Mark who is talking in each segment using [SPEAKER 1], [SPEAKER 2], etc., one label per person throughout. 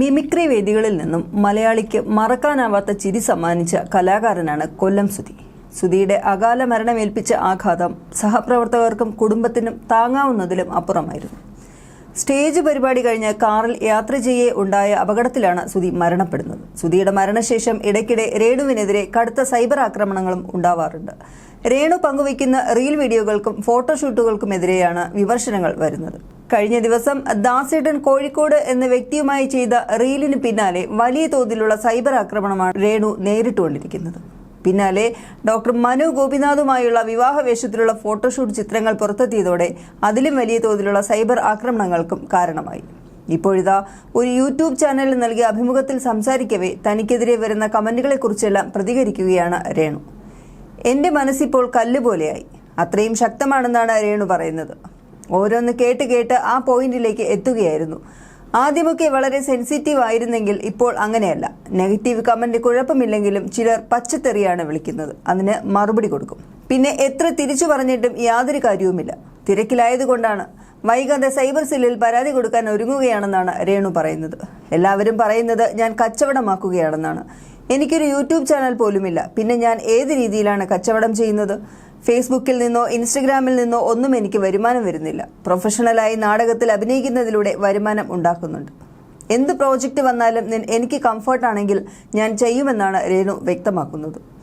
[SPEAKER 1] Mimicry വേദികളിൽ നിന്നും മലയാളിക്ക് മറക്കാനാവാത്ത ചിരി സമ്മാനിച്ച കലാകാരനാണ് കൊല്ലം സുധി. സുധിയുടെ അകാല മരണമേൽപ്പിച്ച ആഘാതം സഹപ്രവർത്തകർക്കും കുടുംബത്തിനും താങ്ങാവുന്നതിലും അപ്പുറമായിരുന്നു. സ്റ്റേജ് പരിപാടി കഴിഞ്ഞ് കാറിൽ യാത്ര ചെയ്യേ ഉണ്ടായ അപകടത്തിലാണ് സുധി മരണപ്പെടുന്നത്. സുധിയുടെ മരണശേഷം ഇടയ്ക്കിടെ രേണുവിനെതിരെ കടുത്ത സൈബർ ആക്രമണങ്ങളും ഉണ്ടാവാറുണ്ട്. രേണു പങ്കുവയ്ക്കുന്ന റീൽ വീഡിയോകൾക്കും ഫോട്ടോഷൂട്ടുകൾക്കുമെതിരെയാണ് വിമർശനങ്ങൾ വരുന്നത്. കഴിഞ്ഞ ദിവസം ദാസേട്ടൻ കോഴിക്കോട് എന്ന വ്യക്തിയുമായി ചെയ്ത റീലിന് പിന്നാലെ വലിയ തോതിലുള്ള സൈബർ ആക്രമണമാണ് രേണു നേരിട്ടുകൊണ്ടിരിക്കുന്നത്. പിന്നാലെ ഡോക്ടർ മനു ഗോപിനാഥുമായുള്ള വിവാഹ വേഷത്തിലുള്ള ഫോട്ടോഷൂട്ട് ചിത്രങ്ങൾ പുറത്തെത്തിയതോടെ അതിലും വലിയ തോതിലുള്ള സൈബർ ആക്രമണങ്ങൾക്കും കാരണമായി. ഇപ്പോഴിതാ ഒരു യൂട്യൂബ് ചാനലിൽ നൽകിയ അഭിമുഖത്തിൽ സംസാരിക്കവേ തനിക്കെതിരെ വരുന്ന കമന്റുകളെക്കുറിച്ചെല്ലാം പ്രതികരിക്കുകയാണ് രേണു. എന്റെ മനസ്സിപ്പോൾ കല്ലുപോലെയായി. അത്രയും ശക്തമാണെന്നാണ് രേണു പറയുന്നത്. ഓരോന്ന് കേട്ട് കേട്ട് ആ പോയിന്റിലേക്ക് എത്തുകയായിരുന്നു. ആദ്യമൊക്കെ വളരെ സെൻസിറ്റീവ് ആയിരുന്നെങ്കിൽ ഇപ്പോൾ അങ്ങനെയല്ല. നെഗറ്റീവ് കമന്റ് കുഴപ്പമില്ലെങ്കിലും ചിലർ പച്ചത്തെറിയാണ് വിളിക്കുന്നത്. അതിന് മറുപടി കൊടുക്കും. പിന്നെ എത്ര തിരിച്ചു പറഞ്ഞിട്ടും യാതൊരു കാര്യവുമില്ല. തിരക്കിലായതുകൊണ്ടാണ്. വൈകാതെ സൈബർ സെല്ലിൽ പരാതി കൊടുക്കാൻ ഒരുങ്ങുകയാണെന്നാണ് രേണു പറയുന്നത്. എല്ലാവരും പറയുന്നത് ഞാൻ കച്ചവടമാക്കുകയാണെന്നാണ്. എനിക്കൊരു യൂട്യൂബ് ചാനൽ പോലുമില്ല. പിന്നെ ഞാൻ ഏത് രീതിയിലാണ് കച്ചവടം ചെയ്യുന്നത്? ഫേസ്ബുക്കിൽ നിന്നോ ഇൻസ്റ്റഗ്രാമിൽ നിന്നോ ഒന്നും എനിക്ക് വരുമാനം വരുന്നില്ല. പ്രൊഫഷണലായി നാടകത്തിൽ അഭിനയിക്കുന്നതിലൂടെ വരുമാനം ഉണ്ടാക്കുന്നുണ്ട്. എന്ത് പ്രോജക്റ്റ് വന്നാലും എനിക്ക് കംഫർട്ടാണെങ്കിൽ ഞാൻ ചെയ്യുമെന്നാണ് രേണു വ്യക്തമാക്കുന്നത്.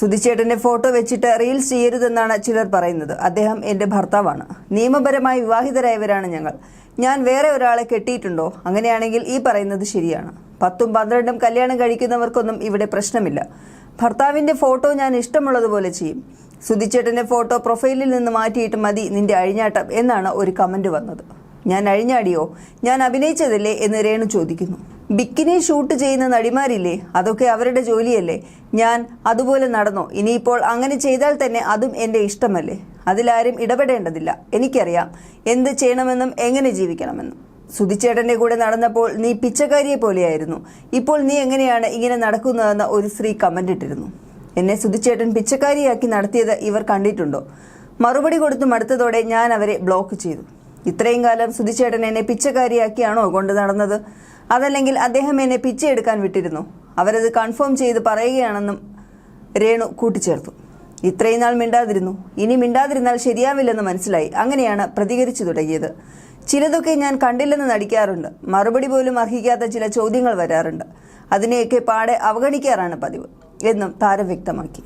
[SPEAKER 1] സുധിച്ചേട്ടന്റെ ഫോട്ടോ വെച്ചിട്ട് റീൽസ് ചെയ്യരുതെന്നാണ് ചിലർ പറയുന്നത്. അദ്ദേഹം എന്റെ ഭർത്താവാണ്. നിയമപരമായി വിവാഹിതരായവരാണ് ഞങ്ങൾ. ഞാൻ വേറെ ഒരാളെ കെട്ടിയിട്ടുണ്ടോ? അങ്ങനെയാണെങ്കിൽ ഈ പറയുന്നത് ശരിയാണ്. പത്തും പന്ത്രണ്ടും കല്യാണം കഴിക്കുന്നവർക്കൊന്നും ഇവിടെ പ്രശ്നമില്ല. ഭർത്താവിന്റെ ഫോട്ടോ ഞാൻ ഇഷ്ടമുള്ളതുപോലെ ചെയ്യും. സുധിച്ചേട്ടന്റെ ഫോട്ടോ പ്രൊഫൈലിൽ നിന്ന് മാറ്റിയിട്ട് മതി നിന്റെ അഴിഞ്ഞാട്ടം എന്നാണ് ഒരു കമന്റ് വന്നത്. ഞാൻ അഴിഞ്ഞാടിയോ? ഞാൻ അഭിനയിച്ചതല്ലേ എന്ന് രേണു ചോദിക്കുന്നു. ബിക്കിനി ഷൂട്ട് ചെയ്യുന്ന നടിമാരില്ലേ? അതൊക്കെ അവരുടെ ജോലിയല്ലേ? ഞാൻ അതുപോലെ നടന്നോ? ഇനിയിപ്പോൾ അങ്ങനെ ചെയ്താൽ തന്നെ അതും എന്റെ ഇഷ്ടമല്ലേ? അതിലാരും ഇടപെടേണ്ടതില്ല. എനിക്കറിയാം എന്ത് ചെയ്യണമെന്നും എങ്ങനെ ജീവിക്കണമെന്നും. സുധിച്ചേട്ടന്റെ കൂടെ നടന്നപ്പോൾ നീ പിച്ചക്കാരിയെ പോലെയായിരുന്നു. ഇപ്പോൾ നീ എങ്ങനെയാണ് ഇങ്ങനെ നടക്കുന്നതെന്ന് ഒരു സ്ത്രീ കമന്റ് ഇട്ടിരുന്നു. എന്നെ സുധിച്ചേട്ടൻ പിച്ചക്കാരിയാക്കി നടത്തിയത് ഇവർ കണ്ടിട്ടുണ്ടോ? മറുപടി കൊടുത്തു മടുത്തതോടെ ഞാൻ അവരെ ബ്ലോക്ക് ചെയ്തു. ഇത്രയും കാലം സുധിച്ചേട്ടൻ എന്നെ പിച്ചക്കാരിയാക്കിയാണോ കൊണ്ട് നടന്നത്? അതല്ലെങ്കിൽ അദ്ദേഹം എന്നെ പിച്ചയെടുക്കാൻ വിട്ടിരുന്നു? അവരത് കൺഫേം ചെയ്ത് പറയുകയാണെന്നും രേണു കൂട്ടിച്ചേർത്തു. ഇത്രയും നാൾ മിണ്ടാതിരുന്നു. ഇനി മിണ്ടാതിരുന്നാൽ ശരിയാവില്ലെന്ന് മനസ്സിലായി. അങ്ങനെയാണ് പ്രതികരിച്ചു തുടങ്ങിയത്. ചിലതൊക്കെ ഞാൻ കണ്ടില്ലെന്ന് നടിക്കാറുണ്ട്. മറുപടി പോലും അർഹിക്കാത്ത ചില ചോദ്യങ്ങൾ വരാറുണ്ട്. അതിനെയൊക്കെ പാടെ അവഗണിക്കാറാണ് പതിവ്. എന്നും താരം വ്യക്തമാക്കി.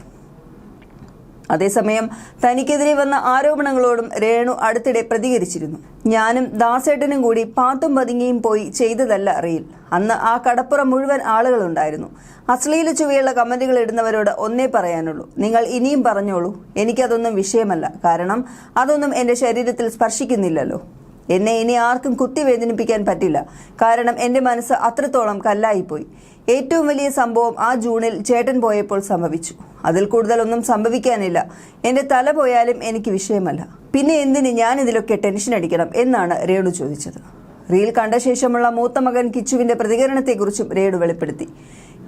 [SPEAKER 1] അതേസമയം തനിക്കെതിരെ വന്ന ആരോപണങ്ങളോടും രേണു അടുത്തിടെ പ്രതികരിച്ചിരുന്നു. ഞാനും ദാസേട്ടനും കൂടി പാത്തും പതുങ്ങിയും പോയി ചെയ്തതല്ല റീൽ അന്ന് ആ കടപ്പുറം മുഴുവൻ ആളുകളുണ്ടായിരുന്നു. അശ്ലീല ചുവയുള്ള കമന്റുകൾ ഇടുന്നവരോട് ഒന്നേ പറയാനുള്ളൂ. നിങ്ങൾ ഇനിയും പറഞ്ഞോളൂ. എനിക്കതൊന്നും വിഷയമല്ല. കാരണം അതൊന്നും എന്റെ ശരീരത്തിൽ സ്പർശിക്കുന്നില്ലല്ലോ. എന്നെ ഇനി ആർക്കും കുത്തി വേദനിപ്പിക്കാൻ പറ്റില്ല. കാരണം എന്റെ മനസ്സ് അത്രത്തോളം കല്ലായിപ്പോയി. ഏറ്റവും വലിയ സംഭവം ആ ജൂണിൽ ചേട്ടൻ പോയപ്പോൾ സംഭവിച്ചു. അതിൽ കൂടുതലൊന്നും സംഭവിക്കാനില്ല. എന്റെ തല പോയാലും എനിക്ക് വിഷയമല്ല. പിന്നെ എന്തിന് ഞാൻ ഇതിലൊക്കെ ടെൻഷൻ അടിക്കണം എന്നാണ് രേണു ചോദിച്ചത്. റീൽ കണ്ട ശേഷമുള്ള മൂത്ത മകൻ കിച്ചുവിന്റെ പ്രതികരണത്തെക്കുറിച്ചും രേണു വെളിപ്പെടുത്തി.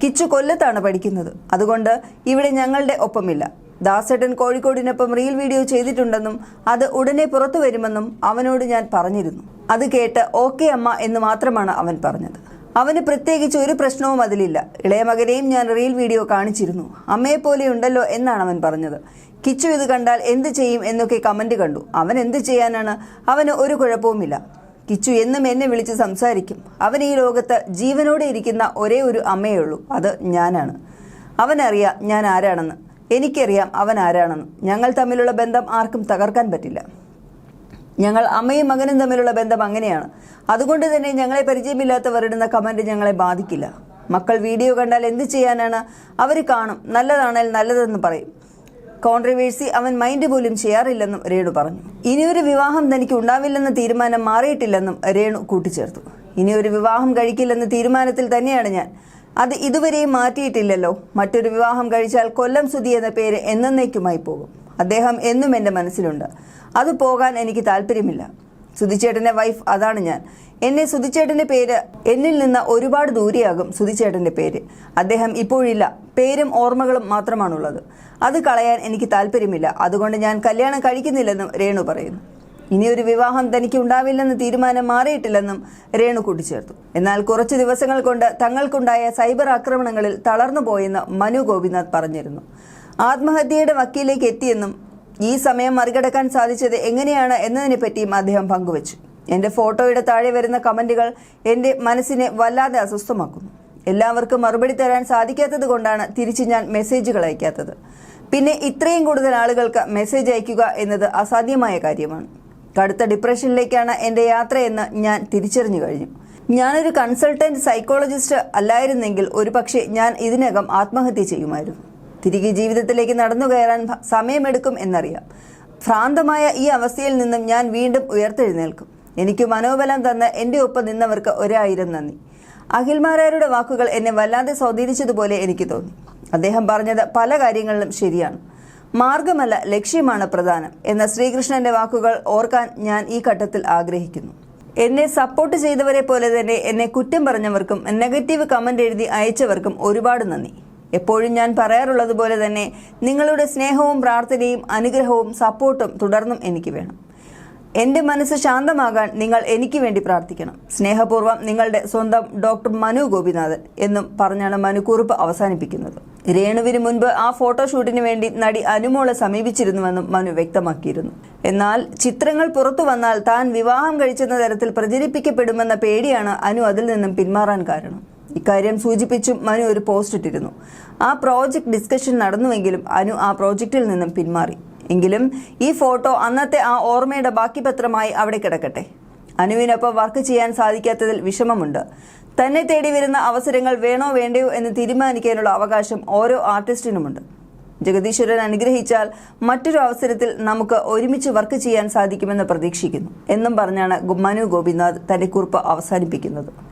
[SPEAKER 1] കിച്ചു കൊല്ലത്താണ് പഠിക്കുന്നത്. അതുകൊണ്ട് ഇവിടെ ഞങ്ങളുടെ ഒപ്പമില്ല. ദാസേട്ടൻ കോഴിക്കോടിനൊപ്പം റീൽ വീഡിയോ ചെയ്തിട്ടുണ്ടെന്നും അത് ഉടനെ പുറത്തു വരുമെന്നും അവനോട് ഞാൻ പറഞ്ഞിരുന്നു. അത് കേട്ട് ഓക്കെ അമ്മ എന്ന് മാത്രമാണ് അവൻ പറഞ്ഞത്. അവന് പ്രത്യേകിച്ച് ഒരു പ്രശ്നവും അതിലില്ല. ഇളയ മകനെയും ഞാൻ റീൽ വീഡിയോ കാണിച്ചിരുന്നു. അമ്മയെ പോലെ ഉണ്ടല്ലോ എന്നാണ് അവൻ പറഞ്ഞത്. കിച്ചു ഇത് കണ്ടാൽ എന്ത് ചെയ്യും എന്നൊക്കെ കമന്റ് കണ്ടു. അവൻ എന്ത് ചെയ്യാനാണ്? അവന് ഒരു കുഴപ്പവുമില്ല. കിച്ചു എന്നും എന്നെ വിളിച്ച് സംസാരിക്കും. അവൻ ഈ ലോകത്ത് ജീവനോടെ ഇരിക്കുന്ന ഒരേ ഒരു അമ്മയുള്ളൂ അത് ഞാനാണ്. അവനറിയാം ഞാൻ ആരാണെന്ന്. എനിക്കറിയാം അവൻ ആരാണെന്ന്. ഞങ്ങൾ തമ്മിലുള്ള ബന്ധം ആർക്കും തകർക്കാൻ പറ്റില്ല. ഞങ്ങൾ അമ്മയും മകനും തമ്മിലുള്ള ബന്ധം അങ്ങനെയാണ്. അതുകൊണ്ട് തന്നെ ഞങ്ങളെ പരിചയമില്ലാത്തവർ ഇടുന്ന കമന്റ് ഞങ്ങളെ ബാധിക്കില്ല. മക്കൾ വീഡിയോ കണ്ടാൽ എന്ത് ചെയ്യാനാണ്? അവർ കാണും. നല്ലതാണേൽ നല്ലതെന്ന് പറയും. കോൺട്രവേഴ്സി അവൻ മൈൻഡ് പോലും ചെയ്യാറില്ലെന്നും രേണു പറഞ്ഞു. ഇനിയൊരു വിവാഹം തനിക്ക് ഉണ്ടാവില്ലെന്ന തീരുമാനം മാറിയിട്ടില്ലെന്നും രേണു കൂട്ടിച്ചേർത്തു. ഇനിയൊരു വിവാഹം കഴിക്കില്ലെന്ന തീരുമാനത്തിൽ തന്നെയാണ് ഞാൻ. അത് ഇതുവരെയും മാറ്റിയിട്ടില്ലല്ലോ. മറ്റൊരു വിവാഹം കഴിച്ചാൽ കൊല്ലം സുതി എന്ന പേര് എന്നേക്കുമായി പോകും. അദ്ദേഹം എന്നും എന്റെ മനസ്സിലുണ്ട്. അത് പോകാൻ എനിക്ക് താല്പര്യമില്ല. സുധിച്ചേട്ടന്റെ വൈഫ് അതാണ് ഞാൻ. എന്നെ സുധിച്ചേട്ടന്റെ പേര് എന്നിൽ നിന്ന് ഒരുപാട് ദൂരെയാകും സുധിച്ചേട്ടന്റെ പേര്. അദ്ദേഹം ഇപ്പോഴില്ല. പേരും ഓർമ്മകളും മാത്രമാണുള്ളത്. അത് കളയാൻ എനിക്ക് താല്പര്യമില്ല. അതുകൊണ്ട് ഞാൻ കല്യാണം കഴിക്കുന്നില്ലെന്നും രേണു പറയുന്നു. ഇനിയൊരു വിവാഹം തനിക്ക് ഉണ്ടാവില്ലെന്ന് തീരുമാനം മാറിയിട്ടില്ലെന്നും രേണു കൂട്ടിച്ചേർത്തു. എന്നാൽ കുറച്ച് ദിവസങ്ങൾ കൊണ്ട് തങ്ങൾക്കുണ്ടായ സൈബർ ആക്രമണങ്ങളിൽ തളർന്നു പോയെന്ന് മനു ഗോപിനാഥ് പറഞ്ഞിരുന്നു. ആത്മഹത്യയുടെ വക്കീലേക്ക് എത്തിയെന്നും ഈ സമയം മറികടക്കാൻ സാധിച്ചത് എങ്ങനെയാണ് എന്നതിനെ പറ്റിയും അദ്ദേഹം പങ്കുവച്ചു. എന്റെ ഫോട്ടോയുടെ താഴെ വരുന്ന കമന്റുകൾ എന്റെ മനസ്സിനെ വല്ലാതെ അസ്വസ്ഥമാക്കുന്നു. എല്ലാവർക്കും മറുപടി തരാൻ സാധിക്കാത്തത് കൊണ്ടാണ് തിരിച്ച് ഞാൻ മെസ്സേജുകൾ അയക്കാത്തത്. പിന്നെ ഇത്രയും കൂടുതൽ ആളുകൾക്ക് മെസ്സേജ് അയക്കുക എന്നത് അസാധ്യമായ കാര്യമാണ്. കടുത്ത ഡിപ്രഷനിലേക്കാണ് എന്റെ യാത്രയെന്ന് ഞാൻ തിരിച്ചറിഞ്ഞു കഴിഞ്ഞു. ഞാനൊരു കൺസൾട്ടന്റ് സൈക്കോളജിസ്റ്റ് അല്ലായിരുന്നെങ്കിൽ ഒരുപക്ഷെ ഞാൻ ഇതിനകം ആത്മഹത്യ ചെയ്യുമായിരുന്നു. തിരികെ ജീവിതത്തിലേക്ക് നടന്നു കയറാൻ സമയമെടുക്കും എന്നറിയാം. ഭ്രാന്തമായ ഈ അവസ്ഥയിൽ നിന്നും ഞാൻ വീണ്ടും ഉയർത്തെഴുന്നേൽക്കും. എനിക്ക് മനോബലം തന്ന എന്റെ ഒപ്പം നിന്നവർക്ക് ഒരായിരം നന്ദി. അഖിൽമാരായരുടെ വാക്കുകൾ എന്നെ വല്ലാതെ സ്വാധീനിച്ചതുപോലെ എനിക്ക് തോന്നി. അദ്ദേഹം പറഞ്ഞത് പല കാര്യങ്ങളിലും ശരിയാണ്. മാർഗമല്ല ലക്ഷ്യമാണ് പ്രധാനം എന്ന ശ്രീകൃഷ്ണന്റെ വാക്കുകൾ ഓർക്കാൻ ഞാൻ ഈ ഘട്ടത്തിൽ ആഗ്രഹിക്കുന്നു. എന്നെ സപ്പോർട്ട് ചെയ്തവരെ പോലെ തന്നെ എന്നെ കുറ്റം പറഞ്ഞവർക്കും നെഗറ്റീവ് കമന്റ് എഴുതി അയച്ചവർക്കും ഒരുപാട് നന്ദി. എപ്പോഴും ഞാൻ പറയാറുള്ളത് പോലെ തന്നെ നിങ്ങളുടെ സ്നേഹവും പ്രാർത്ഥനയും അനുഗ്രഹവും സപ്പോർട്ടും തുടർന്നും എനിക്ക് വേണം. എന്റെ മനസ്സ് ശാന്തമാകാൻ നിങ്ങൾ എനിക്ക് വേണ്ടി പ്രാർത്ഥിക്കണം. സ്നേഹപൂർവം നിങ്ങളുടെ സ്വന്തം ഡോക്ടർ മനു ഗോപിനാഥൻ എന്നും പറഞ്ഞാണ് മനുക്കുറിപ്പ് അവസാനിപ്പിക്കുന്നത്. രേണുവിന് മുൻപ് ആ ഫോട്ടോഷൂട്ടിന് വേണ്ടി നടി അനുമോളെ സമീപിച്ചിരുന്നുവെന്നും മനു വ്യക്തമാക്കിയിരുന്നു. എന്നാൽ ചിത്രങ്ങൾ പുറത്തു വന്നാൽ താൻ വിവാഹം കഴിച്ചെന്ന തരത്തിൽ പ്രചരിപ്പിക്കപ്പെടുമെന്ന പേടിയാണ് അനു അതിൽ നിന്നും പിന്മാറാൻ കാരണം. ഇക്കാര്യം സൂചിപ്പിച്ചും മനു ഒരു പോസ്റ്റ് ഇട്ടിരുന്നു. ആ പ്രോജക്റ്റ് ഡിസ്കഷൻ നടന്നുവെങ്കിലും അനു ആ പ്രോജക്റ്റിൽ നിന്നും പിന്മാറി. എങ്കിലും ഈ ഫോട്ടോ അന്നത്തെ ആ ഓർമ്മയുടെ ബാക്കി പത്രമായി അവിടെ കിടക്കട്ടെ. അനുവിനൊപ്പം വർക്ക് ചെയ്യാൻ സാധിക്കാത്തതിൽ വിഷമമുണ്ട്. തന്നെ തേടി വരുന്ന അവസരങ്ങൾ വേണോ വേണ്ടയോ എന്ന് തീരുമാനിക്കാനുള്ള അവകാശം ഓരോ ആർട്ടിസ്റ്റിനുമുണ്ട് ജഗദീശ്വരൻ അനുഗ്രഹിച്ചാൽ മറ്റൊരു അവസരത്തിൽ നമുക്ക് ഒരുമിച്ച് വർക്ക് ചെയ്യാൻ സാധിക്കുമെന്ന് പ്രതീക്ഷിക്കുന്നു. എന്നും പറഞ്ഞാണ് മനു ഗോപിനാഥ് തന്റെ കുറിപ്പ് അവസാനിപ്പിക്കുന്നത്.